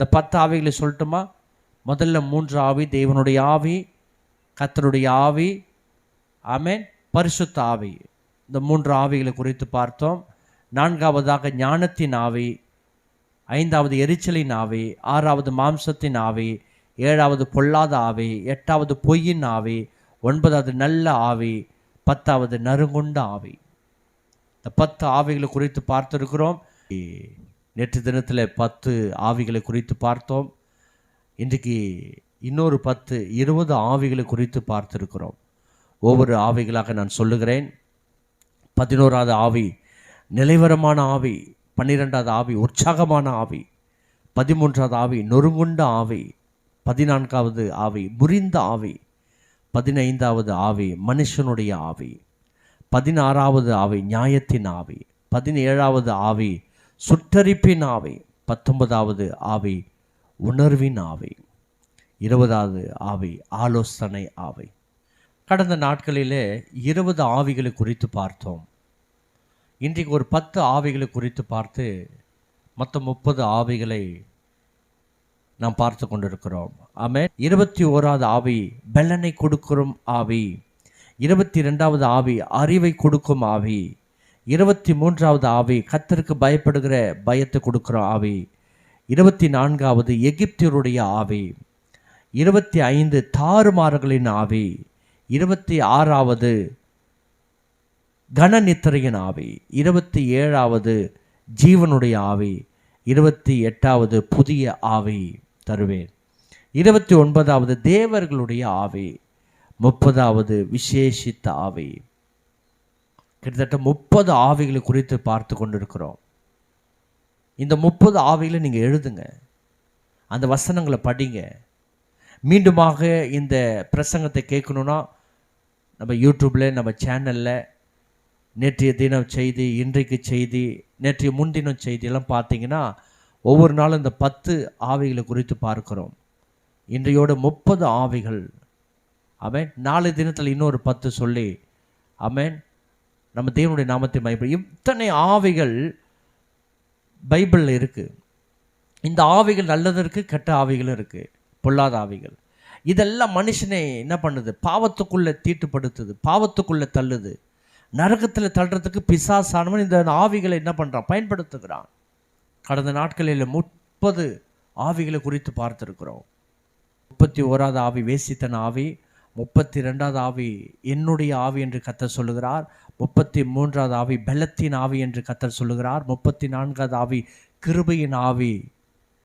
இந்த பத்து ஆவிகளை சொல்லட்டுமா? முதல்ல மூன்று ஆவி தேவனுடைய ஆவி கர்த்தருடைய ஆவி ஆமேன் பரிசுத்த ஆவி. இந்த மூன்று ஆவிகளை குறித்து பார்த்தோம். நான்காவதாக ஞானத்தின் ஆவி ஐந்தாவது எரிச்சலின் ஆவி ஆறாவது மாம்சத்தின் ஆவி ஏழாவது பொல்லாத ஆவி எட்டாவது பொய்யின் ஆவி ஒன்பதாவது நல்ல ஆவி பத்தாவது நறுங்குண்ட ஆவி. இந்த பத்து ஆவிகளை குறித்து பார்த்துருக்கிறோம். நேற்று தினத்தில் பத்து ஆவிகளை குறித்து பார்த்தோம். இன்றைக்கு இன்னொரு பத்து இருபது ஆவிகளை குறித்து பார்த்திருக்கிறோம். ஒவ்வொரு ஆவிகளாக நான் சொல்லுகிறேன். பதினோராவது ஆவி நிலைவரமான ஆவி. பன்னிரெண்டாவது ஆவி உற்சாகமான ஆவி. பதிமூன்றாவது ஆவி நொறுங்குண்ட ஆவி. பதினான்காவது ஆவி முறிந்த ஆவி. பதினைந்தாவது ஆவி மனுஷனுடைய ஆவி. பதினாறாவது ஆவி நியாயத்தின் ஆவி. பதினேழாவது ஆவி சுட்டரிப்பின் ஆவி பத்தொன்பதாவது ஆவி உணர்வின் ஆவி இருபதாவது ஆவி ஆலோசனை ஆவி கடந்த நாட்களிலே இருபது ஆவிகளை குறித்து பார்த்தோம். இன்றைக்கு ஒரு பத்து ஆவிகளை குறித்து பார்த்து மொத்தம் முப்பது ஆவிகளை நாம் பார்த்து கொண்டிருக்கிறோம். ஆமே இருபத்தி ஓராவது ஆவி பெலனை கொடுக்கும் ஆவி. இருபத்தி ரெண்டாவது ஆவி அறிவை கொடுக்கும் ஆவி. இருபத்தி மூன்றாவது ஆவி கத்தருக்கு பயப்படுகிற பயத்தை கொடுக்குற ஆவி. இருபத்தி நான்காவது எகிப்தியருடைய ஆவி. இருபத்தி ஐந்து தாறுமாறுகளின் ஆவி. இருபத்தி ஆறாவது கனநித்திரையின் ஆவி. இருபத்தி ஏழாவது ஜீவனுடைய ஆவி. இருபத்தி எட்டாவது புதிய ஆவி தருவேன். இருபத்தி ஒன்பதாவது தேவர்களுடைய ஆவி. முப்பதாவது விசேஷித்த ஆவி. கிட்டத்தட்ட முப்பது ஆவிகளை குறித்து பார்த்து கொண்டிருக்கிறோம். இந்த முப்பது ஆவிகளை நீங்கள் எழுதுங்க. அந்த வசனங்களை படிங்க. மீண்டுமாக இந்த பிரசங்கத்தை கேட்கணுன்னா நம்ம யூடியூப்பில் நம்ம சேனலில் நேற்றைய தினம் செய்தி இன்றைக்கு செய்தி நேற்றைய முன்தினம் செய்தியெல்லாம் பார்த்தீங்கன்னா ஒவ்வொரு நாளும் இந்த பத்து ஆவிகளை குறித்து பார்க்குறோம். இன்றையோட முப்பது ஆவிகள். அவன் நாலு தினத்தில் இன்னொரு பத்து சொல்லி அவன் நம்ம தேவனுடைய நாமத்தை பயப்படும் இத்தனை ஆவிகள் பைபிளில் இருக்குது இந்த ஆவிகள் நல்லதும் இருக்குது கெட்ட ஆவிகளும் இருக்குது பொல்லாத ஆவிகள். இதெல்லாம் மனுஷனை என்ன பண்ணுது? பாவத்துக்குள்ளே தீட்டுப்படுத்துது பாவத்துக்குள்ளே தள்ளுது. நரகத்தில் தள்ளுறதுக்கு பிசாசானவன் இந்த ஆவிகளை என்ன பண்ணுறான் பயன்படுத்துகிறான். கடந்த நாட்களில் முப்பது ஆவிகளை குறித்து பார்த்துருக்குறோம். முப்பத்தி ஓராவது ஆவி வேசித்தன் ஆவி முப்பத்தி ரெண்டாவது ஆவி என்னுடைய ஆவி என்று கத்த சொல்லுகிறார். முப்பத்தி மூன்றாவது ஆவி பலத்தின் ஆவி என்று கத்தர் சொல்லுகிறார். முப்பத்தி நான்காவது ஆவி கிருபையின் ஆவி.